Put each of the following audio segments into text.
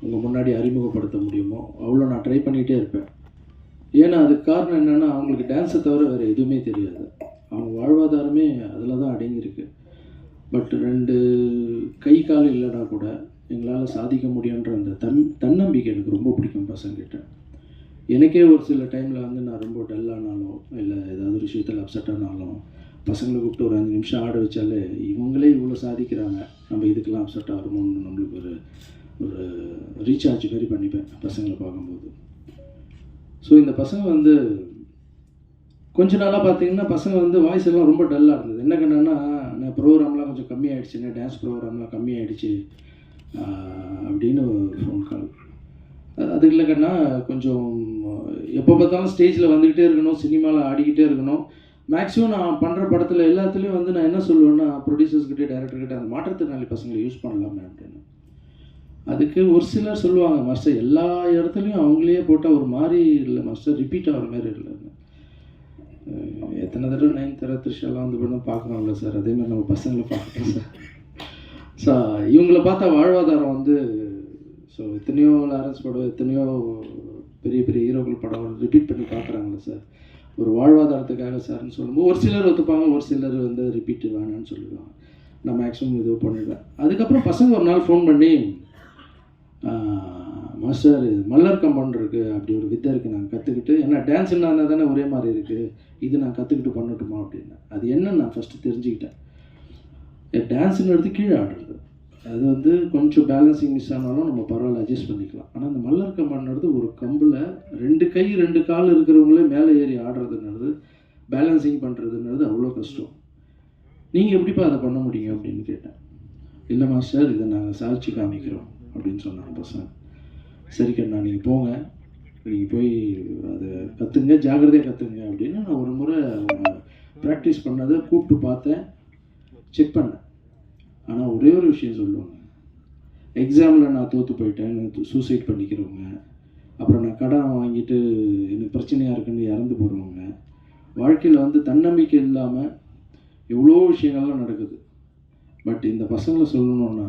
உங்கள் முன்னாடி அறிமுகப்படுத்த முடியுமோ? அவ்வளோ நான் ட்ரை பண்ணிகிட்டே இருப்பேன். ஏன்னா அதுக்கு காரணம் என்னென்னா அவங்களுக்கு டான்ஸை தவிர வேறு எதுவுமே தெரியாது. அவங்க வாழ்வாதாரமே அதில் தான் அடங்கியிருக்கு. பட் ரெண்டு கை கால் இல்லைனா கூட எங்களால் சாதிக்க முடியுன்ற அந்த தன் தன்னம்பிக்கை எனக்கு ரொம்ப பிடிக்கும் பசங்கிட்ட எனக்கே ஒரு சில டைமில் வந்து நான் ரொம்ப டல்லானாலும் இல்லை ஏதாவது ஒரு விஷயத்தில் அப்செட் ஆனாலும் பசங்களை கூப்பிட்டு ஒரு அஞ்சு நிமிஷம் ஆட வச்சாலே இவங்களே இவ்வளோ சாதிக்கிறாங்க. நம்ம இதுக்கெல்லாம் அப்செட் ஆகிறோமோன்னு நம்மளுக்கு ஒரு ஒரு ரீசார்ஜ் மாதிரி பண்ணிப்பேன் பசங்களை பார்க்கும்போது. ஸோ இந்த பசங்க வந்து கொஞ்ச நாளாக பார்த்தீங்கன்னா பசங்க வந்து வாய்ஸ் எல்லாம் ரொம்ப டல்லாக இருந்தது. என்ன கண்ணா நான் ப்ரோக்ராம்லாம் கொஞ்சம் கம்மியாயிடுச்சுன்னு டான்ஸ் ப்ரோக்ராம்லாம் கம்மியாயிடுச்சு ஆஹ் அப்படின்னு ஃபோன் கால் இல்லை கண்ணால் கொஞ்சம் எப்போ பார்த்தாலும் ஸ்டேஜில் வந்துக்கிட்டே இருக்கணும் சினிமாவில் ஆடிக்கிட்டே இருக்கணும். மேக்ஸிமம் நான் பண்ணுற படத்தில் எல்லாத்துலேயும் வந்து நான் என்ன சொல்லுவேன்னா ப்ரொடியூசர்ஸ்கிட்ட டேரக்டர்கிட்ட அந்த மாற்றுத்திறனாளி பசங்களை யூஸ் பண்ணலாமே அப்படின்னு. அதுக்கு ஒரு சிலர் சொல்லுவாங்க மாஸ்டர் எல்லா இடத்துலையும் அவங்களே போட்டால் ஒரு மாதிரி இல்லை மாஸ்டர் ரிப்பீட் ஆகிற மாதிரி இல்லைன்னு எத்தனை தடவை நைன் தர திருஷாலாம் வந்து பண்ண பார்க்குறோம்ல சார் அதே மாதிரி நம்ம பசங்களை பார்க்குறோம் சார். ஸோ இவங்கள பார்த்தா வாழ்வாதாரம் வந்து ஸோ எத்தனையோ லாரன்ஸ் படம் எத்தனையோ பெரிய பெரிய ஹீரோக்கள் படம் ரிப்பீட் பண்ணி பார்க்குறாங்களே சார். ஒரு வாழ்வாதாரத்துக்காக சார்னு சொல்லும்போது ஒரு சிலர் ஒத்துப்பாங்க ஒரு சிலர் வந்து ரிப்பீட் வேணான்னு சொல்லுவாங்க நான் மேக்ஸிமம் இது பண்ணிடுவேன். அதுக்கப்புறம் பசங்க ஒரு நாள் ஃபோன் பண்ணி மாஸ்டர் இது மல்லர் கம்பவுண்ட் இருக்குது அப்படி ஒரு வித்தை இருக்குது நான் கற்றுக்கிட்டு ஏன்னா டான்ஸ் என்ன தானே ஒரே மாதிரி இருக்குது இது நான் கற்றுக்கிட்டு பண்ணட்டுமா அப்படின்னு. அது என்னன்னு நான் ஃபஸ்ட்டு தெரிஞ்சுக்கிட்டேன். டான்ஸுன்னு கீழே ஆடுறது. அது வந்து கொஞ்சம் பேலன்சிங் மிஸ் ஆனாலும் நம்ம பரவாயில்ல அட்ஜஸ்ட் பண்ணிக்கலாம். ஆனால் அந்த மல்லர் கம்பன்றது ஒரு கம்பில் ரெண்டு கை ரெண்டு கால் இருக்கிறவங்களே மேலே ஏறி ஆடுறதுன்றது பேலன்சிங் பண்ணுறதுன்றது அவ்வளோ கஷ்டம். நீங்கள் எப்படிப்பா அதை பண்ண முடியும் அப்படின்னு கேட்டேன். இல்லை மாஸ்டர் இதை நாங்கள் சாதிச்சு காமிக்கிறோம். அப்படின்னு சொன்னாங்க பசங்க சரி கண்ணா நீங்கள் போங்க. நீங்கள் போய் அதை கற்றுங்க ஜாக்கிரதையாக கற்றுங்க அப்படின்னு நான் ஒரு முறை அவங்க ப்ராக்டிஸ் பண்ணதை கூப்பிட்டு பார்த்தேன். செக் பண்ணேன். ஆனால் ஒரே ஒரு விஷயம் சொல்லுவாங்க. எக்ஸாமில் நான் தோற்று போயிட்டேன் சூசைட் பண்ணிக்கிறவங்க. அப்புறம் நான் கடன் வாங்கிட்டு எனக்கு பிரச்சனையாக இருக்குன்னு இறந்து போகிறவங்க வாழ்க்கையில் வந்து தன்னம்பிக்கை இல்லாமல் எவ்வளோ விஷயங்கள்லாம் நடக்குது. பட் இந்த பசங்களை சொல்லணுன்னா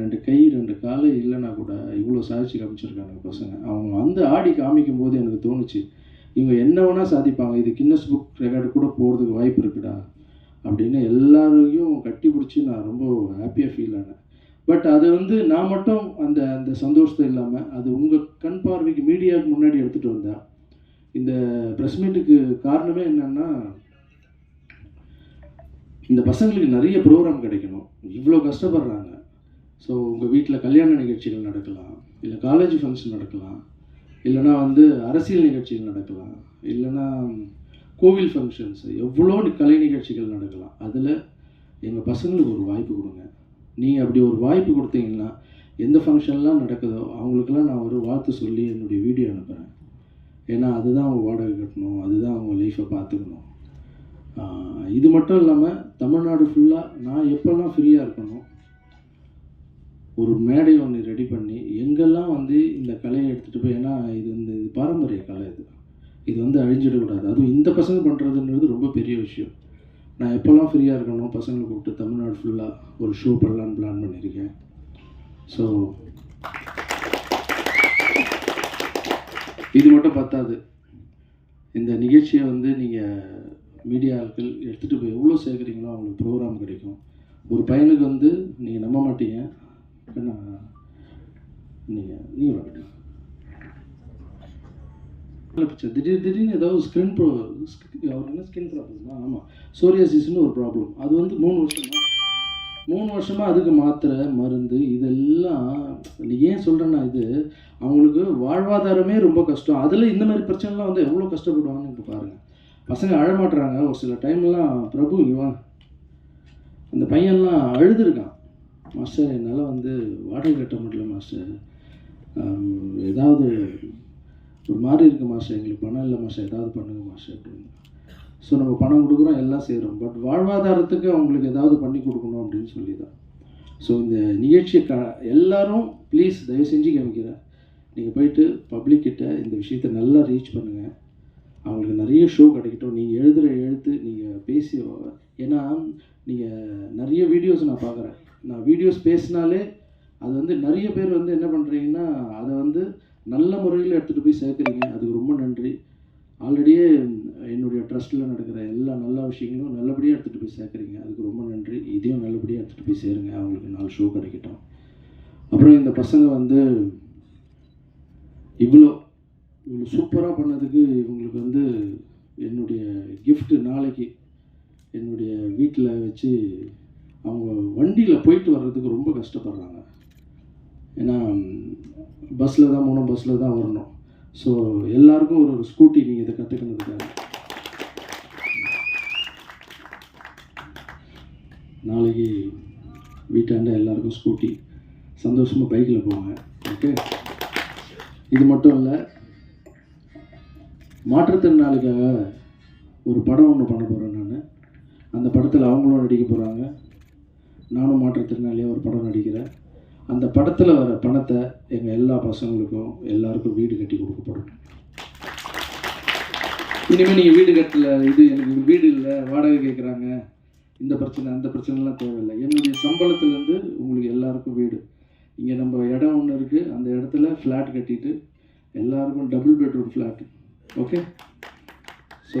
ரெண்டு கை ரெண்டு காலு இல்லைன்னா கூட இவ்வளோ சாதிச்சு காமிச்சிருக்காங்க பசங்க. அவங்க வந்து ஆடி காமிக்கும் போது எனக்கு தோணுச்சு இவங்க என்ன வேணால் சாதிப்பாங்க இது கின்னஸ் புக் ரெக்கார்டு கூட போகிறதுக்கு வாய்ப்பு இருக்குடா அப்படின்னு எல்லாரையும் கட்டி பிடிச்சி நான் ரொம்ப ஹாப்பியாக ஃபீல் ஆனேன். பட் அது வந்து நான் மட்டும் அந்த அந்த சந்தோஷத்தை இல்லாமல் அது உங்கள் கண் பார்வைக்கு மீடியாவுக்கு முன்னாடி எடுத்துகிட்டு வந்தேன் இந்த ப்ரெஸ் மீட்டுக்கு காரணமே என்னென்னா இந்த பசங்களுக்கு நிறைய ப்ரோக்ராம் கிடைக்கணும். இவ்வளோ கஷ்டப்படுறாங்க. ஸோ உங்கள் வீட்டில் கல்யாண நிகழ்ச்சிகள் நடக்கலாம் இல்லை காலேஜ் ஃபங்க்ஷன் நடக்கலாம் இல்லைனா வந்து அரசியல் நிகழ்ச்சிகள் நடக்கலாம் இல்லைனா கோவில் ஃபங்க்ஷன்ஸ் எவ்வளோ கலை நிகழ்ச்சிகள் நடக்கலாம் அதில் எங்கள் பசங்களுக்கு ஒரு வாய்ப்பு கொடுங்க. நீங்கள் அப்படி ஒரு வாய்ப்பு கொடுத்தீங்கன்னா எந்த ஃபங்க்ஷன்லாம் நடக்குதோ அவங்களுக்கெல்லாம் நான் ஒரு வாழ்த்து சொல்லி என்னுடைய வீடியோ அனுப்புகிறேன் ஏன்னா அதுதான் அவங்க வாடகை கட்டணும் அதுதான் அவங்க லைஃப்பை பார்த்துக்கணும். இது மட்டும் இல்லாமல் தமிழ்நாடு ஃபுல்லாக நான் எப்போல்லாம் ஃப்ரீயாக இருக்கணும் ஒரு மேடை ஒன்று ரெடி பண்ணி எங்கெல்லாம் வந்து இந்த கலையை எடுத்துகிட்டு போய் ஏன்னா இது வந்து இது பாரம்பரிய கலை இது. இது வந்து அழிஞ்சிடக்கூடாது. அதுவும் இந்த பசங்க பண்ணுறதுன்றது ரொம்ப பெரிய விஷயம். நான் எப்போல்லாம் ஃப்ரீயாக இருக்கணும் பசங்களை கூப்பிட்டு தமிழ்நாடு ஃபுல்லாக ஒரு ஷோ பண்ணலான்னு பிளான் பண்ணியிருக்கேன் ஸோ இது மட்டும் பத்தாது. இந்த நிகழ்ச்சியை வந்து நீங்கள் மீடியாக்கள் எடுத்துகிட்டு போய் எவ்வளோ சேர்க்குறீங்களோ அவங்களுக்கு ப்ரோக்ராம் கிடைக்கும். ஒரு பையனுக்கு வந்து நீங்கள் நம்ப மாட்டீங்க. நீங்கள் திடீர் திடீர்னு ஏதாவது ஸ்கின் ப்ரோ அவர் என்ன ஸ்கின் ப்ராப்ளமா ஆமாம் சோரியாசிஸ்னு ஒரு ப்ராப்ளம் அது வந்து மூணு வருஷமா மூணு வருஷமாக அதுக்கு மாத்திரை மருந்து இதெல்லாம் நீ ஏன் சொல்கிறேன்னா இது அவங்களுக்கு வாழ்வாதாரமே ரொம்ப கஷ்டம். அதில் இந்த மாதிரி பிரச்சனைலாம் வந்து எவ்வளோ கஷ்டப்படுவாங்கன்னு இப்போ பாருங்கள் பசங்க அழமாட்டுறாங்க ஒரு சில டைம்லாம் பிரபு இவன் அந்த பையன்லாம் அழுதுருக்கான். மாஸ்டர் என்னால் வந்து வாடகை கட்ட முடியல மாஸ்டர். ஏதாவது ஒரு மாதிரி இருக்குது மாஸ்டர் எங்களுக்கு பணம் இல்லை மாஸ்டர் ஏதாவது பண்ணுங்கள் மாஸ்டர் அப்படின்னு. ஸோ நம்ம பணம் கொடுக்குறோம் எல்லாம் செய்கிறோம் பட் வாழ்வாதாரத்துக்கு அவங்களுக்கு ஏதாவது பண்ணி கொடுக்கணும் அப்படின்னு சொல்லி தான் ஸோ இந்த நிகழ்ச்சியை க எல்லாரும் ப்ளீஸ் தயவு செஞ்சு கவனிக்கிறேன் நீங்கள் போயிட்டு பப்ளிக்கிட்ட இந்த விஷயத்தை நல்லா ரீச் பண்ணுங்கள் அவங்களுக்கு நிறைய ஷோ கிடைக்கட்டும். நீங்கள் எழுதுகிற எழுத்து நீங்கள் பேசி ஏன்னா நீங்கள் நிறைய வீடியோஸ் நான் பார்க்குறேன். நான் வீடியோஸ் பேசினாலே அது வந்து நிறைய பேர் வந்து என்ன பண்ணுறீங்கன்னா அதை வந்து நல்ல முறையில் எடுத்துகிட்டு போய் சேர்க்குறீங்க. அதுக்கு ரொம்ப நன்றி. ஆல்ரெடியே என்னுடைய ட்ரஸ்ட்டில் நடக்கிற எல்லா நல்ல விஷயங்களும் நல்லபடியாக எடுத்துகிட்டு போய் சேர்க்குறீங்க. அதுக்கு ரொம்ப நன்றி. இதையும் நல்லபடியாக எடுத்துகிட்டு போய் சேருங்க. அவங்களுக்கு நாலு ஷோ கிடைக்கட்டும். அப்புறம் இந்த பசங்க வந்து இவ்வளோ இவ்வளோ சூப்பராக பண்ணதுக்கு இவங்களுக்கு வந்து என்னுடைய கிஃப்ட்டு நாளைக்கு என்னுடைய வீட்டில் வச்சு அவங்க வண்டியில் போயிட்டு வர்றதுக்கு ரொம்ப கஷ்டப்படுறாங்க. ஏன்னா பஸ்ஸில் தான் போகணும் பஸ்ஸில் தான் வரணும். ஸோ எல்லாருக்கும் ஒரு ஒரு ஸ்கூட்டி நீங்கள் இதை கற்றுக்கணுதுக்காக நாளைக்கு வீட்டாண்ட எல்லாருக்கும் ஸ்கூட்டி. சந்தோஷமாக பைக்கில் போவாங்க ஓகே இது மட்டும் இல்லை மாற்றுத்திறனாளிக்காக ஒரு படம் ஒன்று பண்ண போகிறேன் நான். அந்த படத்தில் அவங்களும் நடிக்க போகிறாங்க நானும் மாற்றுத்திறனாளியாக ஒரு படம் நடிக்கிறேன். அந்த படத்தில் வர பணத்தை எங்கள் எல்லா பசங்களுக்கும் எல்லாருக்கும் வீடு கட்டி கொடுக்கப்படும். இனிமேல் நீங்கள் வீடு கட்டல இது எனக்கு வீடு இல்லை வாடகை கேட்குறாங்க இந்த பிரச்சனை அந்த பிரச்சனைலாம் தேவையில்லை. என்னுடைய சம்பளத்துலேருந்து உங்களுக்கு எல்லாருக்கும் வீடு. இங்கே நம்ம இடம் ஒன்று இருக்குது அந்த இடத்துல ஃப்ளாட் கட்டிட்டு எல்லாருக்கும் double bedroom flat okay so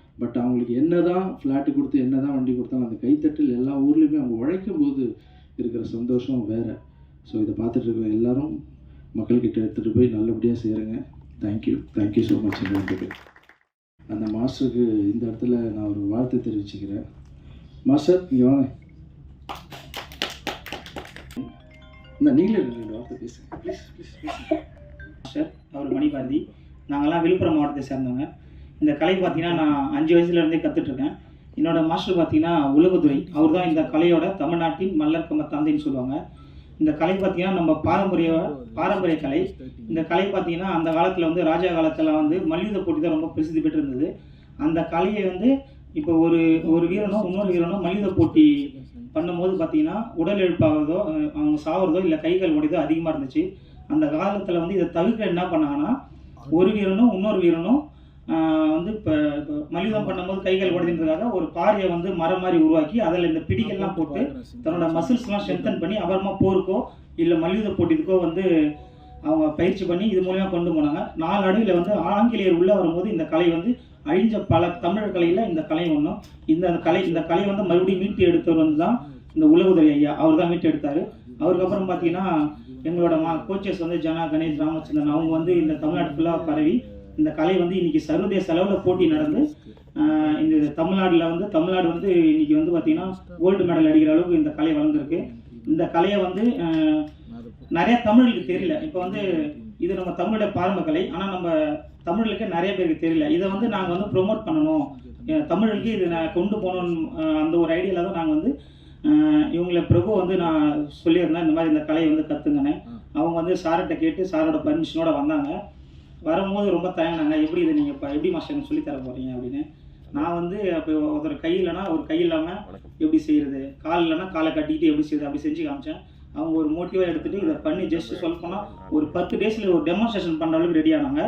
but அவங்களுக்கு என்ன தான் ஃப்ளாட்டு கொடுத்து என்ன தான் வண்டி கொடுத்தாலும் அந்த கைத்தட்டில் எல்லா ஊர்லேயுமே அவங்க உழைக்கும் போது இருக்கிற சந்தோஷம் வேறு. ஸோ இதை பார்த்துட்டு இருக்கிற எல்லாரும் மக்கள்கிட்ட எடுத்துகிட்டு போய் நல்லபடியாக செய்கிறேங்க thank you thank you so much எனக்கு அந்த மாஸ்டருக்கு இந்த இடத்துல நான் ஒரு வாழ்த்து தெரிவிச்சுக்கிறேன். மாஸ்டர் இங்கே வாங்க. இந்த நீங்களே ரெண்டு வார்த்தை பேசுங்க. ப்ளீஸ் ப்ளீஸ் ப்ளீஸ் மாஸ்டர் அவர் மணிபாரதி நாங்கள்லாம் விழுப்புரம் மாவட்டத்தை சேர்ந்தவங்க. இந்த கலை பார்த்தீங்கன்னா நான் அஞ்சு வயசுலேருந்தே கற்றுட்ருக்கேன் என்னோட மாஸ்டர் பார்த்தீங்கன்னா உலகத்துறை. அவர் தான் இந்த கலையோட தமிழ்நாட்டின் மல்லர் கம்ப தந்தைன்னு சொல்லுவாங்க. இந்த கலை பார்த்தீங்கன்னா நம்ம பாரம்பரிய பாரம்பரிய கலை. இந்த கலை பார்த்தீங்கன்னா அந்த காலத்தில் வந்து ராஜா காலத்தில் வந்து மல்யுத்த போட்டி தான் ரொம்ப பிரசித்தி பெற்றிருந்தது. அந்த கலையை வந்து இப்போ ஒரு ஒரு வீரனோ இன்னொரு வீரனோ மல்யுத்த போட்டி பண்ணும்போது பார்த்தீங்கன்னா உடல் எழுப்பாகிறதோ அவங்க சாவறதோ இல்லை கைகள் உடையதோ அதிகமாக இருந்துச்சு. அந்த காலத்தில் வந்து இதை தவிர்க்க என்ன பண்ணாங்கன்னா ஒரு வீரனும் இன்னொரு வீரனும் வந்து இப்போ இப்போ மல்யுத்தம் பண்ணும்போது கைகள் உடைதுன்றதுக்காக ஒரு பாறையை வந்து மரம் மாதிரி உருவாக்கி அதில் இந்த பிடிக்கெல்லாம் போட்டு தன்னோட மசில்ஸ்லாம் ஸ்ட்ரென்தன் பண்ணி அப்புறமா போருக்கோ இல்லை மல்யுத்த போட்டிக்கோ வந்து அவங்க பயிற்சி பண்ணி இது மூலியமா கொண்டு போனாங்க. நாலு அடியில் வந்து ஆங்கிலேயர் உள்ளே வரும்போது இந்த கலை வந்து அழிஞ்ச பல தமிழர் கலையில் இந்த கலை ஒன்றும் இந்த கலை இந்த கலை வந்து மறுபடியும் மீட்டு எடுத்தவர் வந்து தான் இந்த உலகுதுறை ஐயா. அவர் தான் மீட்டு எடுத்தார். அவருக்கு அப்புறம் பார்த்தீங்கன்னா எங்களோட மா கோச்சஸ் வந்து ஜனா கணேஷ் ராமச்சந்திரன் அவங்க வந்து இந்த தமிழ்நாடு ஃபுல்லாக பரவி இந்த கலை வந்து இன்னைக்கு சர்வதேச அளவில் போட்டி நடந்து இந்த தமிழ்நாட்டில் வந்து தமிழ்நாடு வந்து இன்னைக்கு வந்து பார்த்தீங்கன்னா கோல்டு மெடல் அடிக்கிற அளவுக்கு இந்த கலை வளர்ந்துருக்கு. இந்த கலையை வந்து நிறைய தமிழுக்கு தெரியல. இப்போ வந்து இது நம்ம தமிழோட பாரம்பரிய கலை. ஆனால் நம்ம தமிழுக்கு நிறைய பேருக்கு தெரியல. இதை வந்து நாங்கள் வந்து ப்ரொமோட் பண்ணணும். தமிழுக்கு இது நான் கொண்டு போகணும் அந்த ஒரு ஐடியாவில் தான் நாங்கள் வந்து இவங்களை பிரபு வந்து நான் சொல்லியிருந்தேன். இந்த மாதிரி இந்த கலையை வந்து கற்றுங்கன்னு அவங்க வந்து சார்கிட்ட கேட்டு சாரோட பர்மிஷனோட வந்தாங்க. வரும்போது ரொம்ப தயங்கினாங்க. எப்படி இதை நீங்கள் இப்போ எப்படி மாஸ்டர் எனக்கு சொல்லித் தர போகிறீங்க அப்படின்னு. நான் வந்து அப்போ ஒருத்தர் கை இல்லைன்னா ஒரு கை இல்லாமல் எப்படி செய்கிறது கால் இல்லைன்னா காலை கட்டிக்கிட்டு எப்படி செய்யுது அப்படி செஞ்சு காமிச்சேன். அவங்க ஒரு மோட்டிவாக எடுத்துகிட்டு இதை பண்ணி ஜஸ்ட் சொல்ல போனால் ஒரு பத்து டேஸில் ஒரு டெமான்ஸ்ட்ரேஷன் பண்ணுற அளவுக்கு ரெடி ஆனாங்க.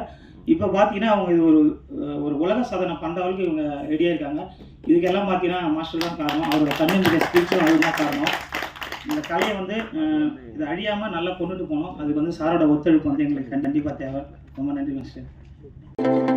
இப்போ பார்த்தீங்கன்னா அவங்க இது ஒரு ஒரு உலக சாதனை பண்ணுற அளவுக்கு இவங்க ரெடியாக இருக்காங்க. இதுக்கெல்லாம் பார்த்தீங்கன்னா மாஸ்டர் தான் காரணம். அவரோட தன்னம்பிக்கை ஸ்பீச்சும் அவர் தான் காரணம். இந்த கலையை வந்து இது அழியாமல் நல்லா கொண்டுட்டு போகணும். அதுக்கு வந்து சாரோட ஒத்துழைப்பு வந்து எங்களுக்கு கண்டிப்பாக தேவை. ரொம்ப நன்றி மாஸ்டர்